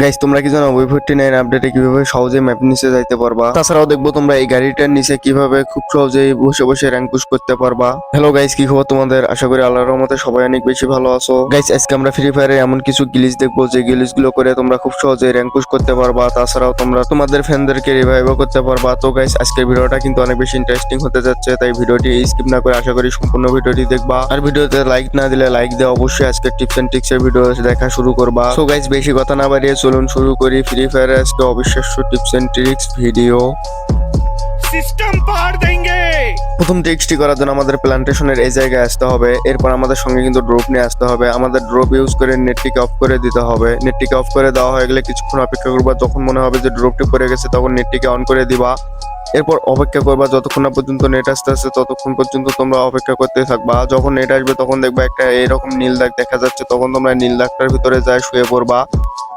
Guys তোমরা কি জানো ওই ফোরটি নাইন আপডেটে কীভাবে সহজে ম্যাপ নিচে যাইতে পারবা? তাছাড়াও দেখব তোমরা এই গাড়িটার নিচে কীভাবে খুব সহজেই বসে বসে র্যাঙ্ক পুশ করতে পারবা। হ্যালো গাইস কি খবর তোমাদের? আশা করি আল্লাহর রহমতে সবাই অনেক বেশি ভালো আছো। গাইস আজকে আমরা ফ্রি ফায়ারে এমন কিছু গিলিস দেখব যে গিলিসগুলো করে তোমরা খুব সহজে র্যাঙ্ক পুশ করতে পারবা। তাছাড়াও তোমরা তোমাদের ফ্যানদেরকে রিভাইভও করতে পারবা। তো গাইস আজকের ভিডিওটা কিন্তু অনেক বেশি ইন্টারেস্টিং হতে যাচ্ছে, তাই ভিডিওটি স্কিপ না করে আশা করি সম্পূর্ণ ভিডিওটি দেখবা। আর ভিডিওতে লাইক না দিলে লাইক দিয়ে অবশ্যই আজকে টিপস এন্ড ট্রিক্স এর ভিডিও দেখা শুরু করবা। সো গাইস বেশি কথা না বাড়িয়ে চলুন শুরু করি ফ্রি ফায়ার আজকে অবিশ্বাস্য tips and tricks video system পার দেঙ্গে। প্রথম ট্রিক্সটি করার জন্য আমাদের প্ল্যান্টেশনের এই জায়গায় আসতে হবে। এরপর আমাদের সঙ্গে কিন্তু ড্রোপ নিয়ে আসতে হবে। আমাদের ড্রোপ ইউজ করে নেটটিকে অফ করে দিতে হবে। নেটটিকে অফ করে দেওয়া হয়ে গেলে কিছুক্ষণ অপেক্ষা করবা। যখন মনে হবে যে ড্রোপটি পড়ে গেছে তখন নেটটিকে অন করে দিবা। এরপর অপেক্ষা করবা, যতক্ষণ না পর্যন্ত নেট আসতে আসছে ততক্ষণ পর্যন্ত তোমরা অপেক্ষা করতে থাকবা। যখন নেট আসবে, তখন দেখবা একটা এরকম নীল দাগ দেখা যাচ্ছে, তখন তোমরা নীল দাগটার ভিতরে যায় শুয়ে পড়বা।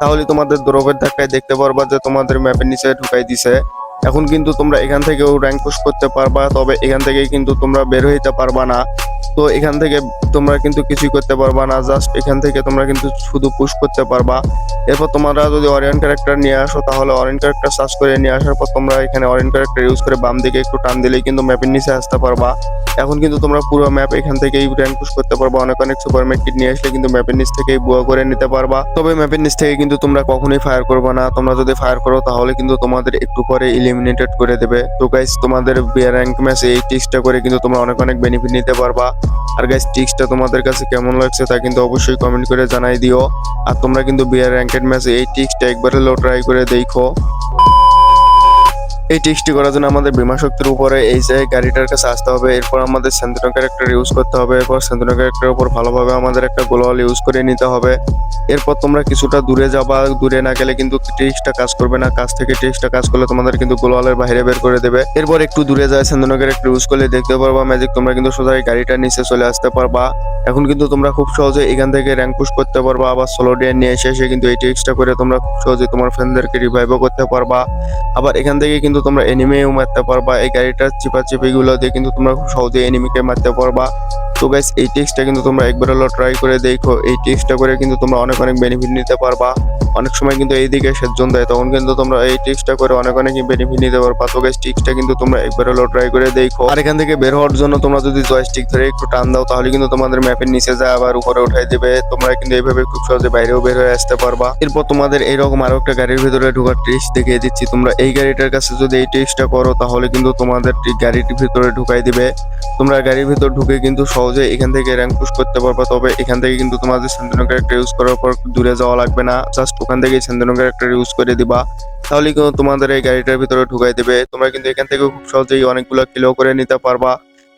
তাহলে তোমাদের দ্রবের ধাক্কায় দেখতে পারবা যে তোমাদের ম্যাপের নিচে ঢুকাই দিছে। এখন কিন্তু তোমরা এখান থেকেও র্যাঙ্ক পুশ করতে পারবা, তবে এখান থেকে কিন্তু তোমরা বের হইতে পারবা না। তো এখান থেকে তোমরা কিন্তু কিছুই করতে পারবা না জাস্ট এখান থেকে তোমরা কিন্তু শুধু পুশ করতে পারবা। এরপর তোমরা যদি অরিয়ন ক্যারেক্টার নিয়ে আসো, তাহলে অরিয়ন ক্যারেক্টার সার্চ করে নিয়ে আসার পর তোমরা এখানে অরিয়ন ক্যারেক্টার ইউজ করে বাম দিকে একটু টান দিলেই কিন্তু ম্যাপের নিচে আসতে পারবা। এখন কিন্তু তোমরা পুরো ম্যাপ এখান থেকেই র্যাঙ্ক পুশ করতে পারবা, অনেক অনেক সুপার কিট নিয়ে আসলে কিন্তু ম্যাপের নিচ থেকেই বুয়া করে নিতে পারবা। তবে ম্যাপের নিচ থেকে কিন্তু তোমরা কখনোই ফায়ার করবে না। তোমরা যদি ফায়ার করো, তাহলে কিন্তু তোমাদের একটু পরে ইলিমিনেটেড করে দেবে। তো গাইস তোমাদের র্যাঙ্ক ম্যাচে এই টিক্সটা করে কিন্তু তোমরা অনেক অনেক বেনিফিট নিতে পারবা। আর গাইস টিক্সটা তোমাদের কাছে কেমন লাগছে তা কিন্তু অবশ্যই কমেন্ট করে জানাই দিও। আর তোমরা কিন্তু বিয়ার র্যাঙ্কেড ম্যাচে এই টিক্সটা একবার হলেও ট্রাই করে দেখো। এই টিক্সটি করার জন্য আমাদের বিমা শক্তির উপরে এই যে গাড়িটার কাছে আসতে হবে, এরপর আমাদের স্যান্তনা ক্যারেক্টার ইউজ করতে হবে, এরপর স্যান্তনা ক্যারেক্টারের উপর ভালোভাবে আমাদের একটা গোলওয়াল ইউজ করে নিতে হবে। এরপর তোমরা কিছুটা দূরে যাবা, দূরে না গেলে কিন্তু টিক্সটা কাজ করবে না, কাজ থেকে টিক্সটা কাজ করলে তোমাদের কিন্তু গোলওয়ালের বাইরে বের করে দেবে। এরপর একটু দূরে যায় স্যান্তনা ক্যারেক্টার ইউজ করলে দেখতে পারবা ম্যাজিক তোমরা কিন্তু সোজা গাড়িটার নিচে চলে আসতে পারবা। এখন কিন্তু তোমরা খুব সহজে এখান থেকে র্যাঙ্ক পুশ করতে পারবা আবার সোলো ডিয়ার নিয়ে এসে এসে কিন্তু এই টিক্সটা করে তোমরা খুব সহজে তোমার ফ্রেন্ডদেরকে রিভাইভও করতে পারবা। আবার এখান থেকে কিন্তু তোমরা এনিমিও মারতে পারবা। এই গাড়িটার চিপাচিপি গুলো দিয়ে কিন্তু তোমরা খুব সহজে এনিমিকে মারতে পারবা। তো গাইস এই টেক্সটা কিন্তু তোমরা একবার হলো ট্রাই করে দেখো। এই টেক্সটা করে কিন্তু তোমরা অনেক অনেক বেনিফিট নিতে পারবা। অনেক সময় কিন্তু এইদিকে সেজন দেয়, তখন কিন্তু তোমরা এই টেক্সটটা করে অনেক অনেক বেনিফিট নিতে পারবা তো গাইস টেক্সটটা কিন্তু তোমরা একবার হলো ট্রাই করে দেখো। আর এখান থেকে বের হওয়ার জন্য তোমরা যদি জয়স্টিক ধরে একটু টান দাও, তাহলে কিন্তু তোমাদের ম্যাপের নিচে যায়, আবার উপরে উঠাই দেবে। তোমরা কিন্তু এইভাবে খুব সহজে বাইরেও বের হয়ে আসতে পারবা। এরপর তোমাদের এইরকম আরও একটা গাড়ির ভিতরে ঢোকার ট্রিক্স দেখিয়ে দিচ্ছি। তোমরা এই গাড়িটার কাছে যদি এই ট্রিক্সটা করো, তাহলে কিন্তু তোমাদের গাড়িটির ভিতরে ঢুকাই দিবে। তোমরা গাড়ির ভিতর ঢুকে কিন্তু সহজে এখান থেকে র্যাঙ্ক পুশ করতে পারবা। তবে এখান থেকে কিন্তু তোমাদের স্যান্তনো ক্যারেক্টার ইউজ করার পর দূরে যাওয়া লাগবে না। জাস্ট ওখান থেকে স্যান্তনো ক্যারেক্টার ইউজ করে দিবা। তাহলে কিন্তু তোমাদের এই গাড়িটার ভিতরে ঢুকাই দেবে। তোমরা কিন্তু এখান থেকে খুব সহজেই অনেকগুলো কিলো করে নিতে পারবা।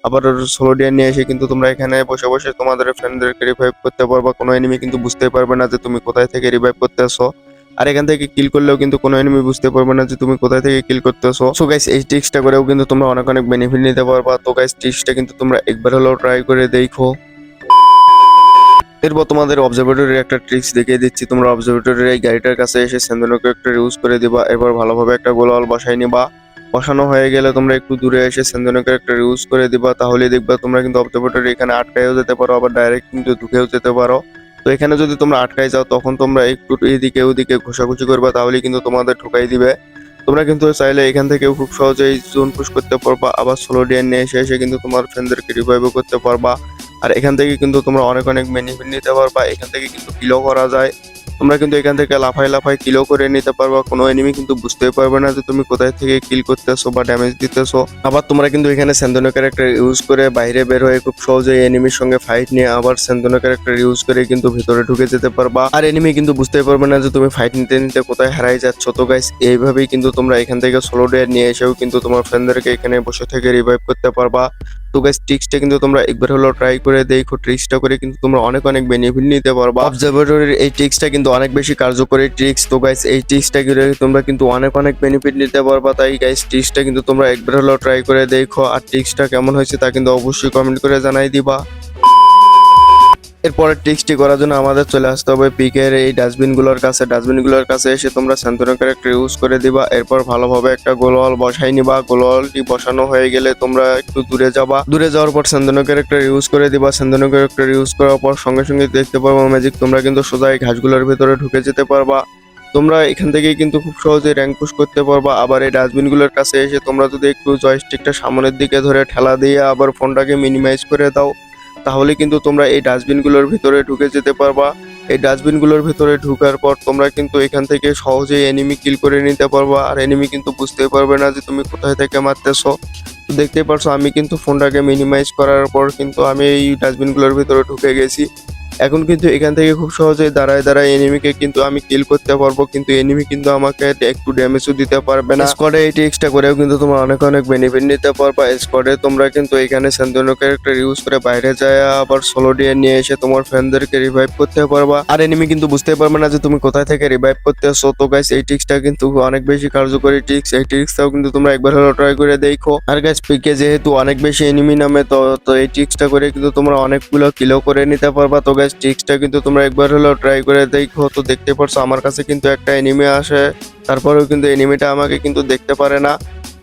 আবার সোলো ডিয়ার নিয়ে এসে কিন্তু তোমরা এখানে বসে বসে তোমাদের ফ্রেন্ডদেরকে রিভাইভ করতে পারবা। কোনো এনিমি কিন্তু বুঝতে পারবে না যে তুমি কোথায় থেকে রিভাইভ করতে আসো আর এখান থেকে কিল করলেও কিন্তু কোনো এনিমি বুঝতে পারবে না যে তুমি কোথায় থেকে কিল করতেছো। সো গাইস এই ট্রিক্সটা করেও কিন্তু তোমরা অনেক অনেক বেনিফিট নিতে পারবা। তো গাইস ট্রিক্সটা কিন্তু তোমরা একবার হলেও ট্রাই করে দেখো। এরপর তোমাদের অবজারভেটরির একটা ট্রিক্স দেখিয়ে দিচ্ছি। তোমরা অবজারভেটরির এই গাড়িটার কাছে এসে স্যান্দনকে একটা ইউজ করে দিবা। এরপর ভালোভাবে একটা গোলাল বসাই নিবা। বসানো হয়ে গেলে তোমরা একটু দূরে এসে স্যান্দনকে একটা ইউজ করে দিবা। তাহলে দেখবা তোমরা কিন্তু অবজারভেটরি এখানে আটকায়ও যেতে পারো, আবার ডাইরেক্ট কিন্তু ঢুকেও যেতে পারো। তো এখানে যদি তোমরা আটকাই যাও, তখন তোমরা একটু এদিকে ওদিকে ঘোষাঘুষি করবা তাহলে কিন্তু তোমাদের ঢুকাই দিবে। তোমরা কিন্তু চাইলে এখান থেকেও খুব সহজেই জোন পুশ করতে পারবা, আবার সোলো ডিয়ার নিয়ে এসে এসে কিন্তু তোমার ফ্রেন্ডদেরকে রিভাইভও করতে পারবা। আর এখান থেকে কিন্তু তোমরা অনেক অনেক বেনিফিট নিতে পারবা। এখান থেকে কিন্তু কিলো করা যায়। তোমরা কিন্তু এখান থেকে লাফাই লাফাই কিলো করে নিতে পারবা। কোনো এনিমি কিন্তু বুঝতেই পারবে না যে তুমি কোথায় থেকে কিল করতেছো বা ড্যামেজ দিতেছো। আবার তোমরা কিন্তু এখানে স্যান্দনো ক্যারেক্টার ইউজ করে বাইরে বের হয়ে খুব সহজে এনিমির সঙ্গে ফাইট নিয়ে আবার স্যান্দনো ক্যারেক্টার ইউজ করে কিন্তু ভিতরে ঢুকে যেতে পারবা। আর এনিমি কিন্তু বুঝতেই পারবে না যে তুমি ফাইট নিতে নিতে কোথায় হারাই যাচ্ছ। তো গাইস এইভাবেই কিন্তু তোমরা এখান থেকে সোলো ডেয়ার নিয়ে এসেও কিন্তু তোমার ফ্রেন্ডদেরকে এখানে বসে থেকে রিভাইভ করতে পারবা। তো গাইস ট্রিক্সটা কিন্তু তোমরা একবার হলো ট্রাই করে দেখো ট্রিক্সটা করে কিন্তু তোমরা অনেক অনেক বেনিফিট নিতে পারবা অবজারভেটরির এই ট্রিক্সটা কিন্তু অনেক বেশি কার্যকরী ট্রিক্স তো গাইস এই ট্রিক্সটা করে তোমরা কিন্তু অনেক অনেক বেনিফিট নিতে পারবা। তাই গাইস ট্রিক্সটা কিন্তু তোমরা একবার হলো ট্রাই করে দেখো। আর ট্রিক্সটা কেমন হয়েছে তা কিন্তু অবশ্যই কমেন্ট করে জানাই দিবা। এরপরে টিক্সটি করার জন্য আমাদের চলে আসতে হবে পিকের এই ডাস্টবিনগুলোর কাছে। ডাস্টবিনগুলোর কাছে এসে তোমরা স্যান্তনো ক্যারেক্টার ইউজ করে দিবা। এরপর ভালোভাবে একটা গোলওয়াল বসাই নিবা। গোলওয়ালটি বসানো হয়ে গেলে তোমরা একটু দূরে যাবা। দূরে যাওয়ার পর স্যান্তনো ক্যারেক্টার ইউজ করে দিবা। স্যান্তনো ক্যারেক্টার ইউজ করার পর সঙ্গে সঙ্গে দেখতে পারব ম্যাজিক তোমরা কিন্তু সোজা এই ঘাসগুলোর ভেতরে ঢুকে যেতে পারবা। তোমরা এখান থেকে কিন্তু খুব সহজে র্যাঙ্ক পুশ করতে পারবা। আবার এই ডাস্টবিনগুলোর কাছে এসে তোমরা যদি একটু জয়স্টিকটা সামনের দিকে ধরে ঠেলা দিয়ে আবার ফোনটাকে মিনিমাইজ করে দাও। তাহলে কিন্তু তোমরা এই ডাস্টবিনগুলোর ভিতরে ঢুকে যেতে পারবা। এই ডাস্টবিনগুলোর ভিতরে ঢুকার পর তোমরা কিন্তু এখান থেকে সহজেই এনিমি কিল করে নিতে পারবা। আর এনিমি কিন্তু বুঝতে পারবে না যে তুমি কোথায় থেকে মারতেছো। তো দেখতেই পারছ, আমি কিন্তু ফোনটাকে মিনিমাইজ করার পর কিন্তু আমি এই ডাস্টবিনগুলোর ভিতরে ঢুকে গেছি। এখন কিন্তু এখান থেকে খুব সহজে দাঁড়ায় দাঁড়ায় এনিমিকে কিন্তু আমি কিল করতে পারব, কিন্তু এনিমি কিন্তু আমাকে একটু ড্যামেজও দিতে পারবে না। স্কোয়াডে এই টিক্সটা করেও কিন্তু তোমরা অনেক অনেক বেনিফিট নিতে পারবা। স্কোয়াডে তোমরা কিন্তু এখানে সেন্টনো ক্যারেক্টার ইউজ করে বাইরে যায়, আবার সোলো ডিয়ে নিয়ে এসে তোমার ফ্যানদেরকে রিভাইভ করতে পারবা। আর এনিমি কিন্তু বুঝতে পারবে না যে তুমি কোথায় থেকে রিভাইভ করতে আসছো তো গাইস এই টিক্সটা কিন্তু অনেক বেশি কার্যকরী টিক্স এই টিক্সটাও কিন্তু তোমরা একবার হলো ট্রাই করে দেখো। আর গাইস পিকে যেহেতু অনেক বেশি এনিমি নামে, তো তো এই টিক্সটা করে কিন্তু তোমরা অনেকগুলো কিলো করে নিতে পারবা। তো গাইস টিক্সটা কিন্তু তোমরা একবার হলো ট্রাই করে দেখো, তো দেখতে পারছ, আমার কাছে কিন্তু একটা এনিমি আসে। তারপরেও কিন্তু এনিমিটা আমাকে কিন্তু দেখতে পারে না।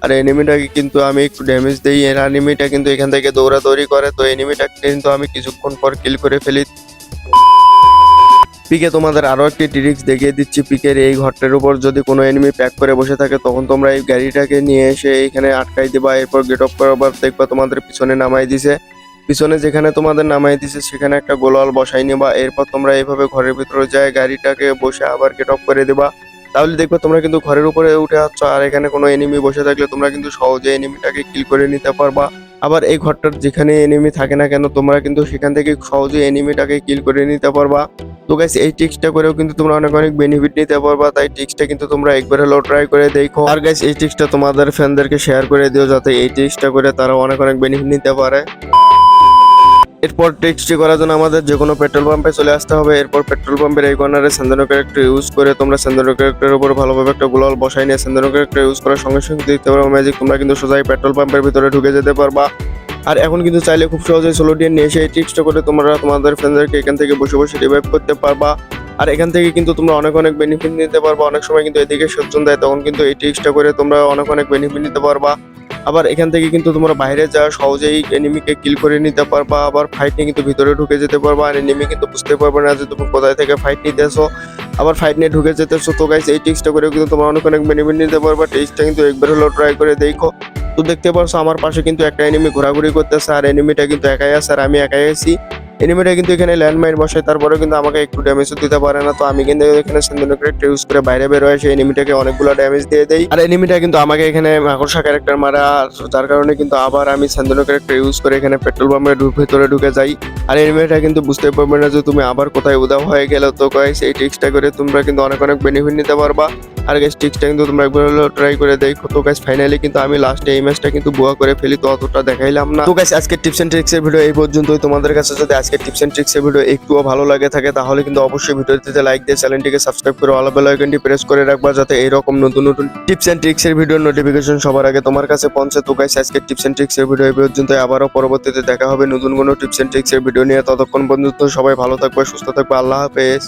আর এনিমিটাকে কিন্তু আমি একটু ড্যামেজ দিই। এর এনিমিটা কিন্তু এখান থেকে দৌড়াদৌড়ি করে, তো এনিমিটাকে কিন্তু আমি কিছুক্ষণ পর কিল করে ফেলি। পিকে তোমাদের আরও একটি ট্রিক্স দেখিয়ে দিচ্ছি। পিকের এই ঘরটার উপর যদি কোনো এনিমি প্যাক করে বসে থাকে, তখন তোমরা এই গাড়িটাকে নিয়ে এসে এখানে আটকাই দিবা। এরপর গেট অফ করার দেখবা তোমাদের পিছনে নামাই দিছে। পিছনে যেখানে তোমাদের নামাই দিছে, সেখানে একটা গোলাল বসাই নিবা। এরপর তোমরা এইভাবে ঘরের ভিতরে যায়, গাড়িটাকে বসে আবার গেট অফ করে দিবা। তাহলে দেখবে তোমরা কিন্তু ঘরের উপরে উঠে আসছো, আর এখানে কোনো এনিমি বসে থাকলে তোমরা কিন্তু সহজে এনিমিটাকে কিল করে নিতে পারবা। আবার এই ঘরটার যেখানে এনিমি থাকে না কেন, তোমরা কিন্তু সেখান থেকে সহজে এনিমিটাকে কিল করে নিতে পারবা। তো গাইস এই টিক্সটা করেও কিন্তু তোমরা অনেক অনেক বেনিফিট নিতে পারবা, তাই টিক্সটা কিন্তু তোমরা একবার হলেও ট্রাই করে দেখো। আর গাইস এই টিক্সটা তোমাদের ফ্যানদেরকে শেয়ার করে দিও, যাতে এই টিক্সটা করে তারা অনেক অনেক বেনিফিট নিতে পারে। এরপর টেক্সটি করার জন্য আমাদের যে কোনো পেট্রোল পাম্পে চলে আসতে হবে। এরপর পেট্রোল পাম্পের এই কর্নারে সেন্দানো ক্যারেক্টার ইউজ করে তোমরা সেন্দানো ক্যারেক্টারের উপর ভালোভাবে একটা গোলাল বসাই নিয়ে সেন্দানো ক্যারেক্টার ইউজ করার সঙ্গে সঙ্গে দেখতে পারো ম্যাজিক তোমরা কিন্তু সোজাই পেট্রোল পাম্পের ভিতরে ঢুকে যেতে পারবা। আর এখন কিন্তু চাইলে খুব সহজেই সোলো ডিএন নিয়ে এসে এই টিপসটা করে তোমরা তোমাদের ফ্রেন্ডদেরকে এখান থেকে বসে বসে রিভাইভ করতে পারবা। আর এখান থেকে কিন্তু তোমরা অনেক অনেক বেনিফিট নিতে পারবা। অনেক সময় কিন্তু এদিকে সজ্জন দেয়, তখন কিন্তু এই টিপসটা করে তোমরা অনেক অনেক বেনিফিট নিতে পারবা। আবার এখান থেকে কিন্তু তোমরা বাইরে যা, সহজেই এনিমিকে কিল করে নিতে পারবা। আবার ফাইট নিয়ে কিন্তু ভিতরে ঢুকে যেতে পারবা। আর এনিমি কিন্তু বুঝতে পারবে না যে তুমি কোথায় থেকে ফাইট নিতেছো। আবার ফাইট নিয়ে ঢুকে যেতেছো। তো গাইস এই টিক্সটা করে কিন্তু তোমরা অনেক অনেক বেনিফিট নিতে পারবা। টিক্সটা কিন্তু একবার হলেও ট্রাই করে দেখো। তো দেখতে পারছ, আমার পাশে কিন্তু একটা এনিমি ঘোরাঘুরি করতেছে। আর এনিমিটা কিন্তু একাই আছে আর আমি একাই আছি। এনিমিটা কিন্তু এখানে ল্যান্ডমাইন বসে তারপরে কিন্তু আমাকে একটু ড্যামেজও দিতে পারে না। তো আমি কিন্তু এখানে ক্যারেক্টার ইউজ করে বাইরে বের হয়ে সেই এনিমিটাকে অনেকগুলো ড্যামেজ দিয়ে দেই। আর এনিমিটা কিন্তু আমাকে এখানে মাকড়সা ক্যারেক্টার মারা, যার কারণে কিন্তু আবার আমি সান্দনো ক্যারেক্টার ইউজ করে এখানে পেট্রোল পাম্পের ভিতরে ঢুকে যাই। আর এনিমিটা কিন্তু বুঝতে পারবে না যে তুমি আবার কোথায় উদাও হয়ে গেলে। তো গাইস এই ট্রিক্সটা করে তোমরা কিন্তু অনেক অনেক বেনিফিট নিতে পারবা। আর গাইস ট্রিক্সটা কিন্তু তোমরা একবার হলো ট্রাই করে দেখো। তো গাইস ফাইনালি কিন্তু আমি লাস্টে এই ম্যাচটা কিন্তু বুয়া করে ফেলি, তো অতটা দেখাইলাম না। তো গাইস আজকের টিপস এন্ড ট্রিক্সের ভিডিও এই পর্যন্তই। তোমাদের কাছে যদি আজকের টিপস এন্ড ট্রিক্সের ভিডিও একটুও ভালো লাগে থাকে, তাহলে কিন্তু অবশ্যই ভিডিওটিতে লাইক দিয়ে চ্যানেলটিকে সাবস্ক্রাইব করে অল বেল আইকনটি প্রেস করে রাখবা, যাতে এইরকম নতুন নতুন টিপস এন্ড ট্রিক্সের ভিডিওর নোটিফিকেশন সবার আগে তোমার কাছে পৌঁছে। তো গাইস আজকের টিপস এন্ড ট্রিক্সের ভিডিও এই পর্যন্ত আবারও পরবর্তীতে দেখা হবে নতুন কোনো টিপস এন্ড ট্রিক্সের ভিডিও নিয়ে। ততক্ষণ পর্যন্ত সবাই ভালো থাকবে, সুস্থ থাকবে। আল্লাহ হাফেজ।